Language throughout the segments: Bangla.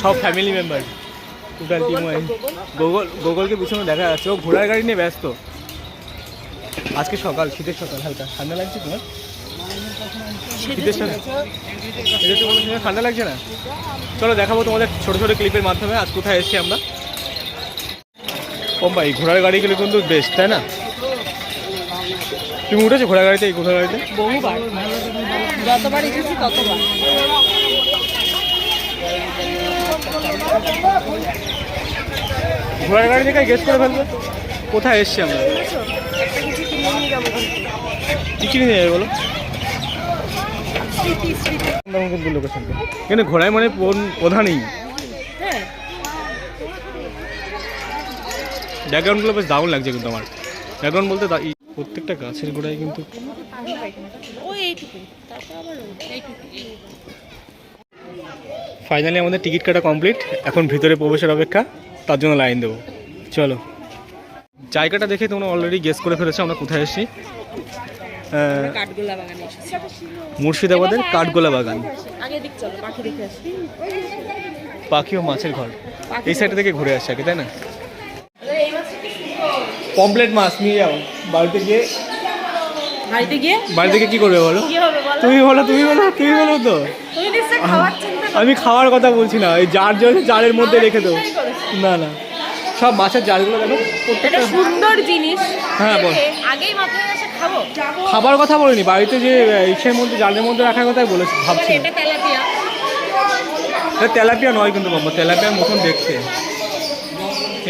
সব family member total team wise Gogol গোগলকে পিছনে দেখা যাচ্ছে। ও ঘোড়ার গাড়ি নিয়ে ব্যস্ত। আজকে সকাল, শীতের সকাল, হালকা। ঠান্ডা লাগছে তোমার? শীতের তো ঠান্ডা লাগছে না? চলো দেখাবো তোমাদের ছোটো ছোটো ক্লিপের মাধ্যমে আজ কোথায় এসেছি আমরা। ও ভাই, ঘোড়ার গাড়িগুলো কিন্তু বেস্ট তাই না? তুমি উঠেছো ঘোড়ার গাড়িতে, এই ঘোড়ার গাড়িতে? ঘোড়ার গাড়ি দেখে গেস করে ফেলবে। কোথায় এসছি আমরা? কি নিয়ে যাবে বলো। কিন্তু ঘোড়ায় মানে প্রধানই। ব্যাকগ্রাউন্ডগুলো বেশ দারুণ লাগছে কিন্তু আমার। ব্যাকগ্রাউন্ড বলতে প্রত্যেকটা গাছের গোড়ায় কিন্তু ওই এইটুকু তারপর আবার এইটুকু ফাইনালি আমাদের টিকিট কাটা কমপ্লিট। এখন ভিতরে প্রবেশের অপেক্ষা তার জন্য লাইন দেবো। চলো। জায়গাটা দেখে তোমরা অলরেডি গেস করে ফেলেছো আমরা কোথায় এসেছি। মুর্শিদাবাদের কাঠগোলা বাগান। পাখি ও মাছের ঘর। এই সাইড থেকে ঘুরে আসছে আগে তাই না? পমপ্লেট মাছ নিয়ে যাও। বাড়িতে গিয়ে বাড়িতে গিয়ে? বাড়িতে গিয়ে কি করবে বলো? কি হবে? বলো তুমি বলো তুমি বলো তুমি বলো তো। আমি খাওয়ার কথা বলছি না এই জার জল জারের মধ্যে রেখে দেবো। না। না সব মাছের জারগুলো দেখো প্রত্যেকটা সুন্দর জিনিস। হ্যাঁ, বল। আগেই মাথায় আসে খাব। খাবার কথা বলিনি বাড়িতে যে ইসের মধ্যে জালের মধ্যে রাখার কথাই বলেছি ভাবছি এটা তেলাপিয়া। তেলাপিয়া নয় কিন্তু বাবা তেলাপিয়ার মতন দেখতে।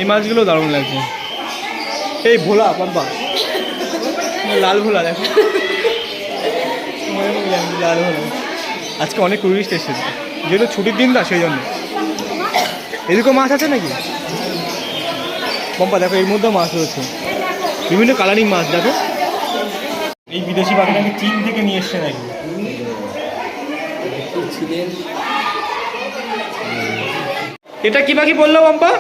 এই মাছগুলো দারুণ লাগছে। এই ভোলা বাবা। লাল ভোলা দেখো। লাল ভোলা আজকে অনেক টুরিস্ট এসেছে। যেহেতু ছুটির দিন না সেই জন্য এদিকেও মাছ আছে নাকি? পম্পা, দেখো, এর মধ্যেও মাছ রয়েছে। বিভিন্ন কালারিং মাছ, দেখো। এই বিদেশি পাখিটাকে চীন থেকে নিয়ে এসছে নাকি? এটা কি পাখি বলল পম্পা?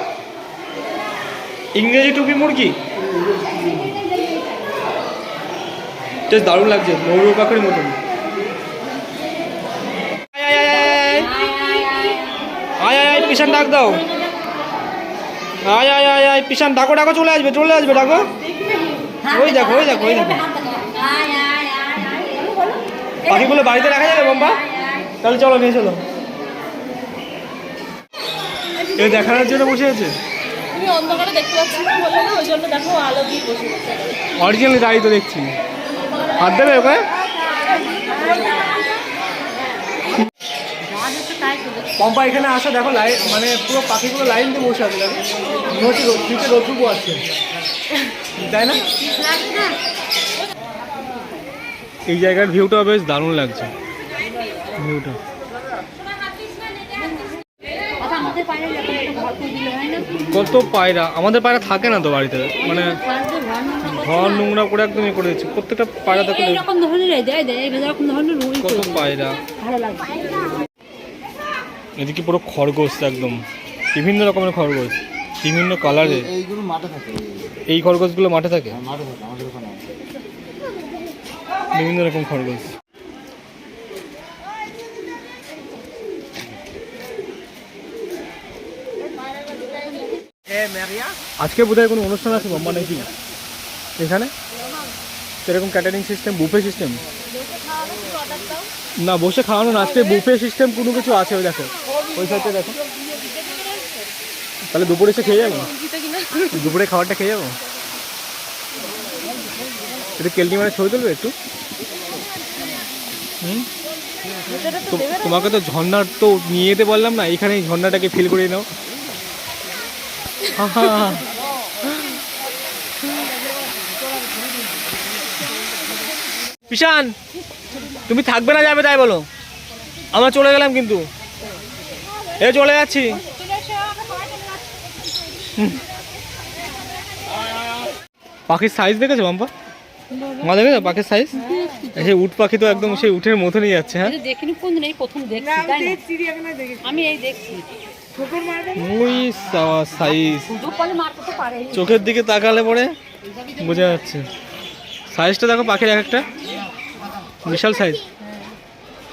ইংরেজি টুপি মুরগি? দারুণ লাগছে, ময়ূর পাখির মতন। পিসান ডাক দাও। আয় আয় আয় আয় পিসান ডাকো ডাকো চলে আসবে চলে আসবে ডাকো। ওই দেখো ওই দেখো ওই দেখো। পাখিগুলো বাড়িতে রাখা যাবে বম্বা? তাহলে চলো নিয়ে চলো। এ দেখানোর জন্য বসে আছে? অরিজিনাল গাড়ি তো দেখছি। হাত দেবে ওকে? পম্পা এখানে আসা দেখো লাইন মানে পুরো পাখিগুলো লাইন দিয়ে বসে আছে দেখো। মনে হচ্ছে রোদ- শীতে আছে। তাই না? এই জায়গার ভিউটা বেশ দারুণ লাগছে। ভিউটা কত পায়রা? আমাদের পায়রা থাকে না তো বাড়িতে। মানে ঘর নোংরা করে একদম ইয়ে করে দিচ্ছে। প্রত্যেকটা পায়রা দেখো। কত পায়রা। ভালো এদিকে পুরো খরগোশ একদম। বিভিন্ন রকমের খরগোশ বিভিন্ন কালারে এইগুলো মাঠে থাকে। এই খরগোশগুলো মাঠে থাকে? হ্যাঁ, মাঠে থাকে আমাদের ওখানে বিভিন্ন রকম খরগোশ। আজকে বোধহয় কোনো অনুষ্ঠান আছে মাম্মা নাকি? এখানে? সেরকম ক্যাটারিং সিস্টেম বুফে সিস্টেম না বসে খাওয়ানো না আজকে বুফে সিস্টেম কোনো কিছু আছে ওই দেখো। ওই সাইডে দেখো। তাহলে দুপুরে এসে খেয়ে যাব। দুপুরে খাবারটা খেয়ে যাব? একটু কেলটি মানে ছবি তুলবে একটু? হুম? তো- তোমাকে তো ঝর্ণার তো নিয়ে যেতে বললাম না এখানে ঝর্ণাটাকে ফিল করে নাও। পিশান তুমি থাকবে না যাবে তাই বলো। আমরা চলে গেলাম কিন্তু। এ চলে যাচ্ছি। পাখির সাইজ দেখেছ বাম্পা? মা দেখেছ পাখির সাইজ সেই উট পাখি তো একদম সেই উঠের মতনই যাচ্ছে হ্যাঁ? দেখিনি কোন দিন এই প্রথম দেখছি আমি এই দেখছি। চোখের দিকে তাকালে পরে বোঝা যাচ্ছে। সাইজটা দেখো পাখির এক একটা। বিশাল সাইজ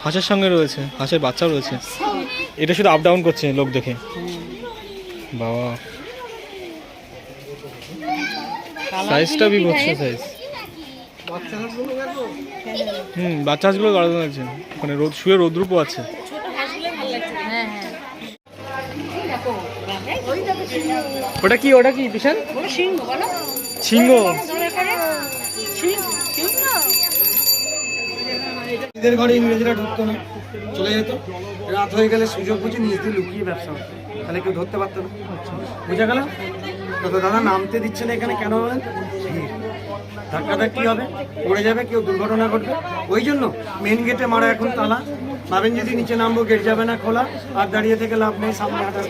হাঁসের সঙ্গে রয়েছে হাঁসের বাচ্চাও রয়েছে। এটা শুধু আপ ডাউন করছে লোক দেখে। বাবা। সাইজটা বিভৎস সাইজ হুম বাচ্চা হাঁসগুলো দারুণ লাগছে মানে রোদ শুয়ে রোদ্রুপও আছে। ছোট হাঁসগুলো ভালো লাগছে। হ্যাঁ হ্যাঁ। ওটা কি ওটা কি বিশাল? সিংহ। নিজেদের ঘরে ইংরেজরা ঢুকতো না চলে যেত। রাত হয়ে গেলে সুযোগ বুঝে নিজ দিয়ে লুকিয়ে ব্যবসা হতো। তাহলে কেউ ধরতে পারতো না। বুঝা গেল? তো দাদা নামতে দিচ্ছে না এখানে কেন বলেন ধাক্কা ধাক্কি হবে? পড়ে যাবে কেউ দুর্ঘটনা ঘটবে। ওই জন্য মেন গেটে মারা এখন তালা। ভাবেন যদি নিচে নামবো গেট যাবে না খোলা। আর দাঁড়িয়ে থেকে লাভ নেই সামনে হাঁটার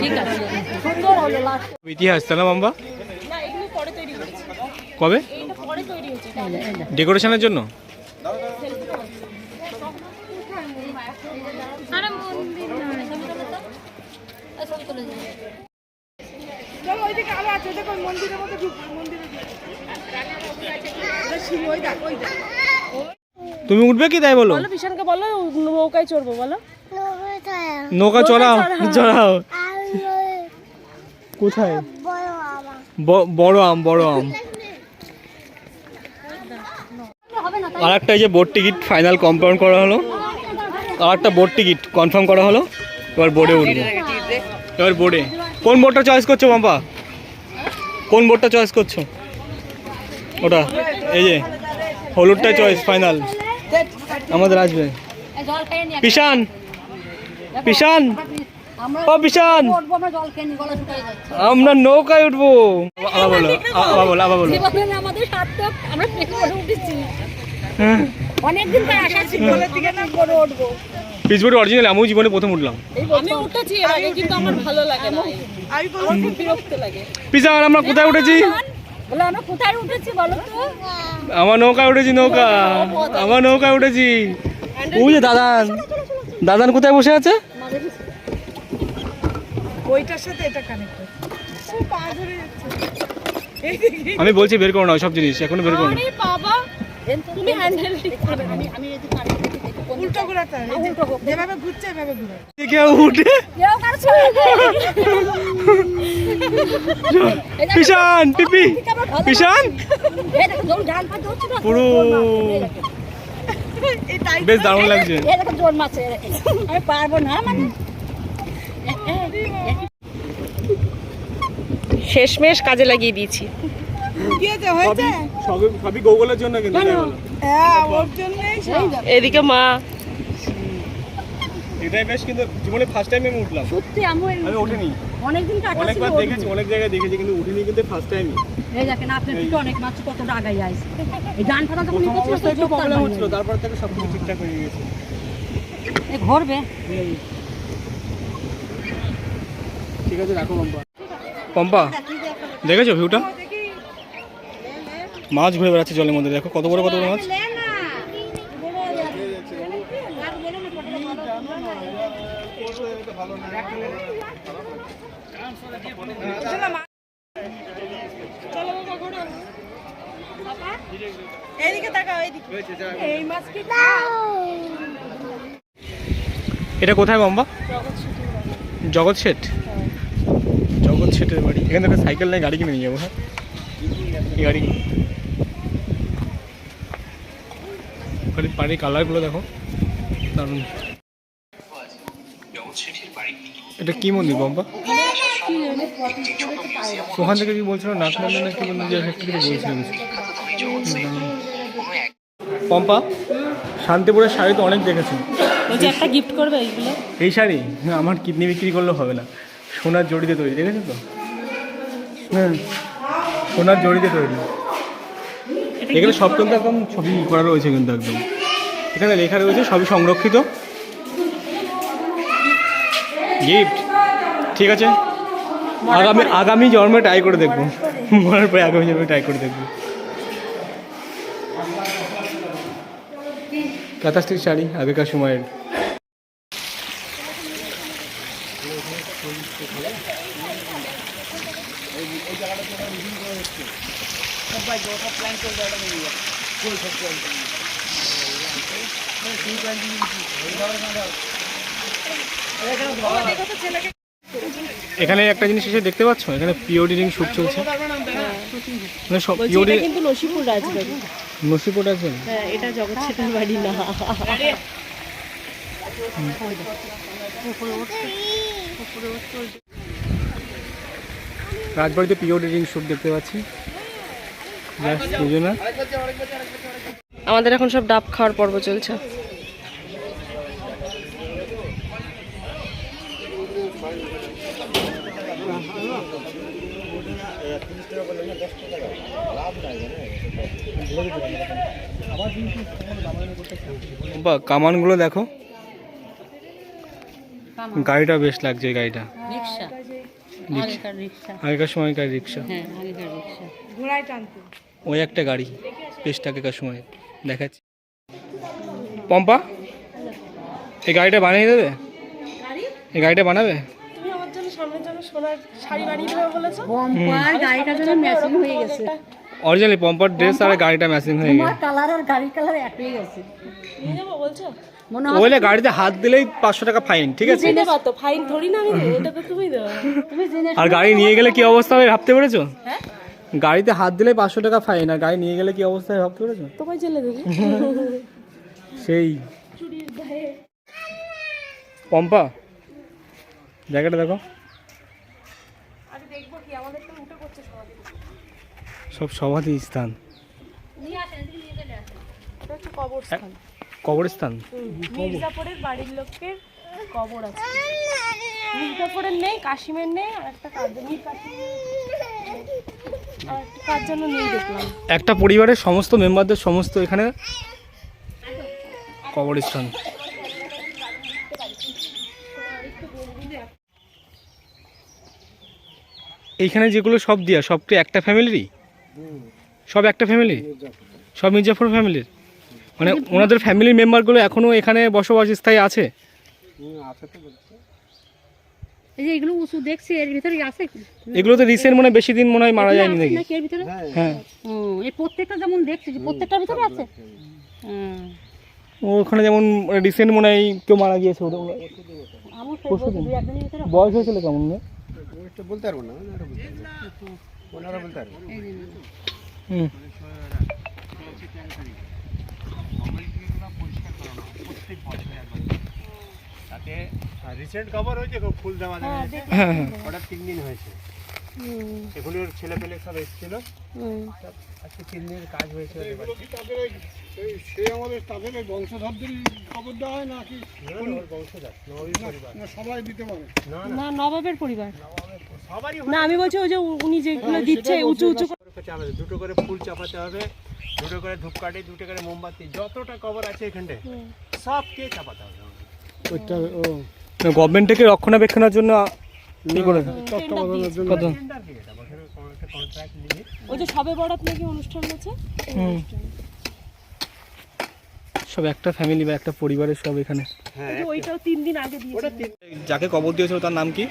ঠিক আছে। সুন্দর হলো লাস্ট ইতিহাস তাহলে মাম্বা? না এগুলো পরে তৈরি করেছে। কবে? এইটা পরে তৈরি হয়েছে ডেকোরেশনের জন্য আরে মন্দির নয় ছবি তোলো তো এই ছবি তুলে দিই তুমি উঠবে কি তাই বলো? বলো বিশানকে বলো নৌকায় চড়বো বলো। নৌকা চড়াও চড়াও। কোথায়? বড় আম বড় আম। আর একটা যে বোর্ড টিকিট ফাইনাল কনফার্ম করা হলো। আর একটা বোর্ড টিকিট কনফার্ম করা হলো। এবার বোর্ডে উঠবো। এবার বোর্ডে। কোন বোর্ডটা চয়েস করছ মাম্পা? কোন বোর্ডটা চয়েস করছ? ওটা এই যে হলুদটাই চয়েস ফাইনাল আমাদের আসবে। পিশান পিশান আমরা ও পিশান। আমরা জল খেয়ে নি গলা শুকিয়ে যাচ্ছে আমরা নৌকায় উঠবো। আবার বলো আবার বলো আবার বলো। আমাদের সার্থক আমরা হ্যাঁ। অনেকদিন পর আশা ছিল। দিকে না করে উঠবো। পিচবোর্ড অরিজিনাল আমিও জীবনে প্রথম উঠলাম। আমি উঠেছি এর আগে কিন্তু আমার ভালো লাগে না। আমি খুব বিরক্ত লাগে। পিশান আমরা কোথায় উঠেছি? বলে আমরা কোথায় উঠেছি বলো তো? আমার নৌকায় উঠেছি নৌকা। আমার নৌকায় উঠেছি। ওই যে দাদান। দাদান কোথায় বসে আছে? ওইটার সাথে এটা কানেক্ট পা ধরে যাচ্ছে। আমি বলছি বের করো না সব জিনিস। এখনও বের করো না। বাবা তুমি হ্যান্ডেল আমি আমি উল্টো ঘোরাতে হবে যেভাবে ঘুরছে এভাবে ঘুরে কেউ উঠে পিপি পুরো। বেশ দারুণ লাগছে। আমি পারব না মানে। শেষমেশ কাজে লাগিয়ে দিয়েছি। সবই সবই গুগলের জন্য এদিকে মা। এটাই বেশ কিন্তু জীবনে ফার্স্ট টাইম আমি উঠলাম। সত্যি আমি আমি উঠিনি। অনেকদিন কাটা ছিল অনেকবার দেখেছি অনেক জায়গায় দেখেছি কিন্তু উঠিনি কিন্তু ফার্স্ট টাইমই এই দেখেন আপনার পিঠে অনেক মাছ কতটা আগাই আইছে। এই ডান পাতা যখন প্রথম ছিল প্রবলেম হচ্ছিল তারপর থেকে সব কিছু ঠিকঠাক হয়ে গেছে। এই ঘরবে। ঠিক আছে রাখো পম্পা। পম্পা দেখেছ ভিউটা মাছ ঘুরে বেড়াচ্ছে জলের মধ্যে দেখো কত বড় কত বড় মাছ এদিকে তাকাও এদিকে এই মাছ কি এটা কোথায় পম্পা জগৎ শেঠ। জগৎ শেঠের বাড়ি। এখানে একটা সাইকেল নেই গাড়ি কিনে নিয়ে যাব হ্যাঁ? গাড়ি বাড়ির বাড়ির কালারগুলো দেখো। দারুণ। এটা কি মন্দির পম্পা ওখান থেকে কি বলছিল? নাটমন্দির না কি মন্দির একটা বলছিল পম্পা শান্তিপুরের শাড়ি তো অনেক দেখেছি। বলছি একটা গিফট করবে এইগুলো এই শাড়ি? হ্যাঁ আমার কিডনি বিক্রি করলে হবে না। সোনার জড়িতে তৈরি দেখেছ তো? হ্যাঁ সোনার জড়িতে তৈরি। এখানে সব কিন্তু একদম ছবি করা রয়েছে কিন্তু একদম। এখানে লেখা রয়েছে সবই সংরক্ষিত। গিফট ঠিক আছে? আগামী আগামী জন্মে ট্রাই করে দেখব। মরার পরে আগামী জন্মে ট্রাই করে দেখব। কাতাস্টিক শাড়ি আগেকার সময়ের। এখানে একটা জিনিস এসে দেখতে পাচ্ছ? এখানে পিওডি রিং শুট চলছে। মানে সব পিওডি কিন্তু নসিপুর রাজবাড়ি। নসিপুর আছে হ্যাঁ এটা জগৎ বাড়ি না। রাজবাড়িতে পিওডি রিং শুট দেখতে পাচ্ছি। জাস্ট দুজনা। আমাদের এখন সব ডাব খাওয়ার পর্ব চলছে। বা কামানগুলো দেখো। গাড়িটা বেশ লাগছে এই গাড়িটা। আগেকার সময়কার রিক্সা। হ্যাঁ ওই একটা গাড়ি বেশ আগেকার সময়। দেখাচ্ছি। পম্পা এই গাড়িটা বানিয়ে দেবে? এই গাড়িটা বানাবে? তুমি আমার জন্য সামনের জন্য সোনার শাড়ি বানিয়ে দেবে বলেছ? গাড়িটা যেন ম্যাচিং হয়ে গেছে। অরিজিনালি পম্পার ড্রেস আর গাড়িটা ম্যাচিং হয়ে তোমার গেছে কালার আর গাড়ির কালার এক হয়ে গেছে। নিয়ে যাব বলছো? ওইলে গাড়িতে হাত দিলেই পাঁচশো টাকা ফাইন ঠিক আছে? ফাইন ধরি না আমি ওটা তো তুমি জেনে আর গাড়ি নিয়ে গেলে কি অবস্থা হবে ভাবতে পেরেছ? হ্যাঁ? গাড়িতে হাত দিলেই পাঁচশো টাকা ফাইন আর গাড়ি নিয়ে গেলে কি অবস্থা হবে ভাবতে পেরেছ? তোমায় জেলে দেবে। সেই। পম্পা জায়গাটা দেখো আরে দেখব কি আমাদের তো উঠে করছে সবাই সব সমাধি স্থান। কবরস্থান? মির্জাপুরের বাড়ির লোকের কবর আছে। মির্জাপুরের নেই কাশিমের নেই আর একটা কার জন্য আর একটা কার জন্য নেই দেখলাম। একটা পরিবারের সমস্ত মেম্বারদের সমস্ত এখানে কবরস্থান। এইখানে যেগুলো সব দিয়া সবটি একটা ফ্যামিলিরই সব একটা ফ্যামিলি সব মির্জাফর ফ্যামিলির মানে ওনাদের ফ্যামিলির মেম্বারগুলো এখনও এখানে বসবাস স্থায়ী আছে? এই যে এগুলো উঁচু দেখছি এর ভিতরে আছে? এগুলো তো রিসেন্ট মনে হয় বেশি দিন মনে হয় মারা যায়নি নাকি? নাকি এর ভিতরে? হ্যাঁ। ও এই প্রত্যেকটা যেমন দেখছি যে প্রত্যেকটার ভিতরে আছে? ওখানে যেমন রিসেন্ট মনে হয় কেউ মারা গিয়েছে ওদের। বয়স হয়েছিল কেমন? বলতে পারব না। ওনারা বলতে পারব। হুম। তাতে রিসেন্ট খবর হয়েছে ফুল দেওয়া হ্যাঁ হ্যাঁ হ্যাঁ। ওটা তিন দিন হয়েছে। এগুলোর ছেলে পেলে সব এসেছিল। আজকে তিন দিনের কাজ হয়েছে। সে আমাদের তাদের বংশধরদের খবর দেওয়া হয় নাকি না, না, ওর বংশধর, নবীর পরিবার। সবাই দিতে পারে। না, নবাবের পরিবার। সবারই না আমি বলছি ওই যে উনি যেগুলো দিচ্ছে উঁচু উঁচু চাপাতে দুটো করে ফুল চাপাতে হবে দুটো করে ধূপকাঠি দুটো করে মোমবাতি যতটা কভার আছে এখানটায় সবকে চাপাতে হবে। ওইটা ও। গভর্নমেন্ট থেকে রক্ষণাবেক্ষণের জন্য ওই যে সবে বরাত নাকি অনুষ্ঠান হচ্ছে? সব একটা ফ্যামিলি বা একটা পরিবারের সব এখানে। হ্যাঁ ওই ওইটাও তিন দিন আগে দিয়েছে। যাকে কবর দিয়েছিল তার নাম কি?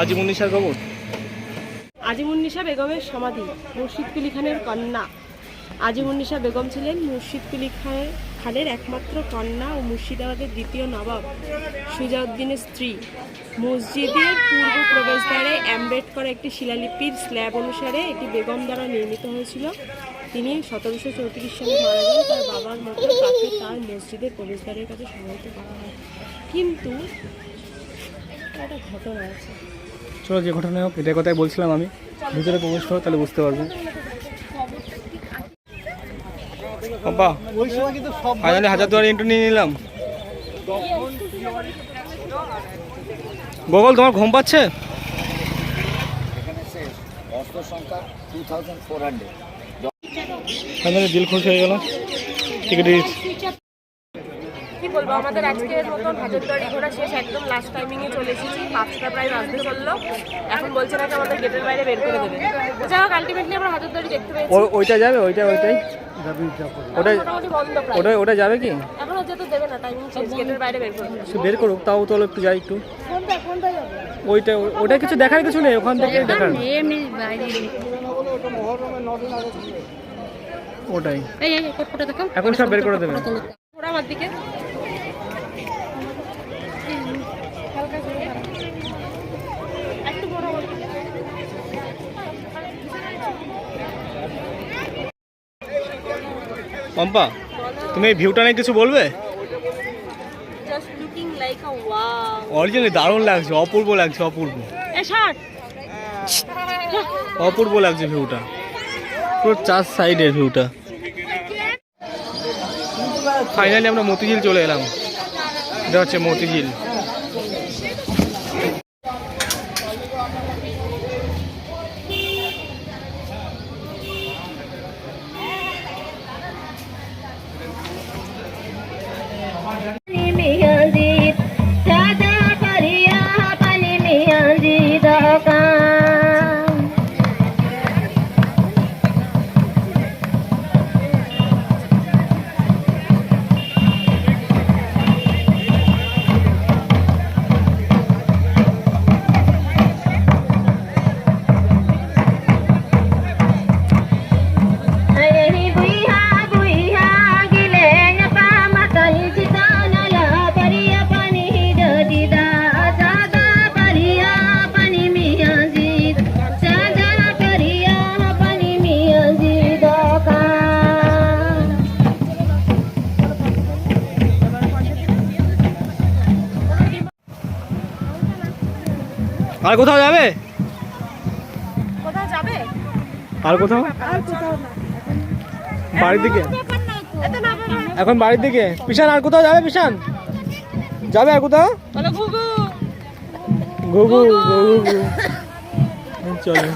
আজিমুন্নিসার কবর বেগমের সমাধি মুর্শিদ কুলি খানের কন্যা। আজিমুন্নিশা বেগম ছিলেন মুর্শিদ কুলি খানের খানের একমাত্র কন্যা ও মুর্শিদাবাদের দ্বিতীয় নবাব সুজাউদ্দিনের স্ত্রী। মসজিদের পূর্ব প্রবেশদ্বারে অ্যাম্বেড করা একটি শিলালিপির স্ল্যাব অনুসারে এটি বেগম দ্বারা নির্মিত হয়েছিল। তিনি সতেরোশো চৌত্রিশ সালে মারা যান তার বাবার মতো তাকে তার মসজিদের প্রবেশদ্বারের কাছে সমাহিত করা হয়। কিন্তু একটা ঘটনা আছে। চলো যে ঘটনা হোক এটার কথাই বলছিলাম আমি। ভিতরে প্রবেশ করো তাহলে বুঝতে পারবে। বাবা ওই সময় কিন্তু সব ফাইনালি হাজার দুয়ারি ইন্টু নিয়ে নিলাম। গোগল তোমার ঘুম পাচ্ছে? ফাইনালি দিল খুশি হয়ে গেল। টিকিট আমাদের আজকের মতন হাজারদুয়ারি ঘোরা শেষ একদম লাস্ট টাইমিং এ চলে এসেছি। পাঁচটা প্রায় বাজতে চলল এখন বলছে নাকি আমাদের গেটের বাইরে বের করে দেবে। যাই হোক আলটিমেটলি আমরা হাজারদুয়ারি দেখতে পেয়েছি। ওইটা যাবে? ওইটা ওইটাই? ওটা মোটামুটি বন্ধ প্রায়। ওটা ওটা যাবে কি? এখন হচ্ছে দেবে না টাইমিং শেষ গেটের বাইরে বের করে বের করুক তাও তো একটু যাই একটু। কোনটা কোনটা যাবে? ওইটা ওটা কিছু দেখার কিছু নেই ওখান থেকে দেখার এমনি বাইরে। ওটাই। এই এই ফটো দেখাও। এখন সব বের করে দেবে। ওরা আমার দিকে একটু বড় আমার দিকে। পম্পা তুমি এই ভিউটা নিয়ে কিছু বলবে. অরিজিনালি দারুণ লাগছে অপূর্ব লাগছে অপূর্ব। অপূর্ব লাগছে ভিউটা পুরো চার সাইডের ভিউটা ফাইনালি আমরা মতিঝিল চলে এলাম। এটা হচ্ছে মতিঝিল। আর কোথাও যাবে? কোথাও যাবে? আর কোথাও? আর কোথাও না বাড়ির দিকে? এখন বাড়ির দিকে? পিসান আর কোথাও যাবে পিসান যাবে আর কোথাও? ঘুঘু। গুগু গুগু চলো।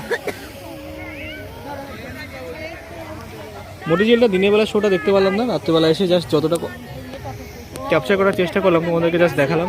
মটিঝিলটা দিনের বেলা শোটা দেখতে পারলাম না রাত্রেবেলা এসে জাস্ট যতটা ক্যাপচার করার চেষ্টা করলাম তোমাদেরকে জাস্ট দেখালাম।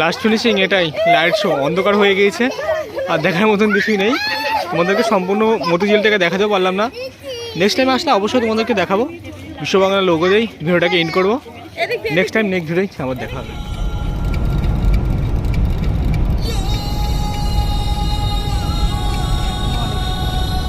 last finishing এটাই। লাইট শো অন্ধকার হয়ে গিয়েছে। আর দেখার মতন কিছুই নেই। তোমাদেরকে সম্পূর্ণ মতিঝিলটাকে দেখাতেও পারলাম না। নেক্সট টাইম আসলে অবশ্যই তোমাদেরকে দেখাবো। বিশ্ব বাংলা লোগো দিয়েই ভিডিওটাকে এন্ড করব। নেক্সট টাইম নেক্সট ভিডিওই আমার দেখা হবে।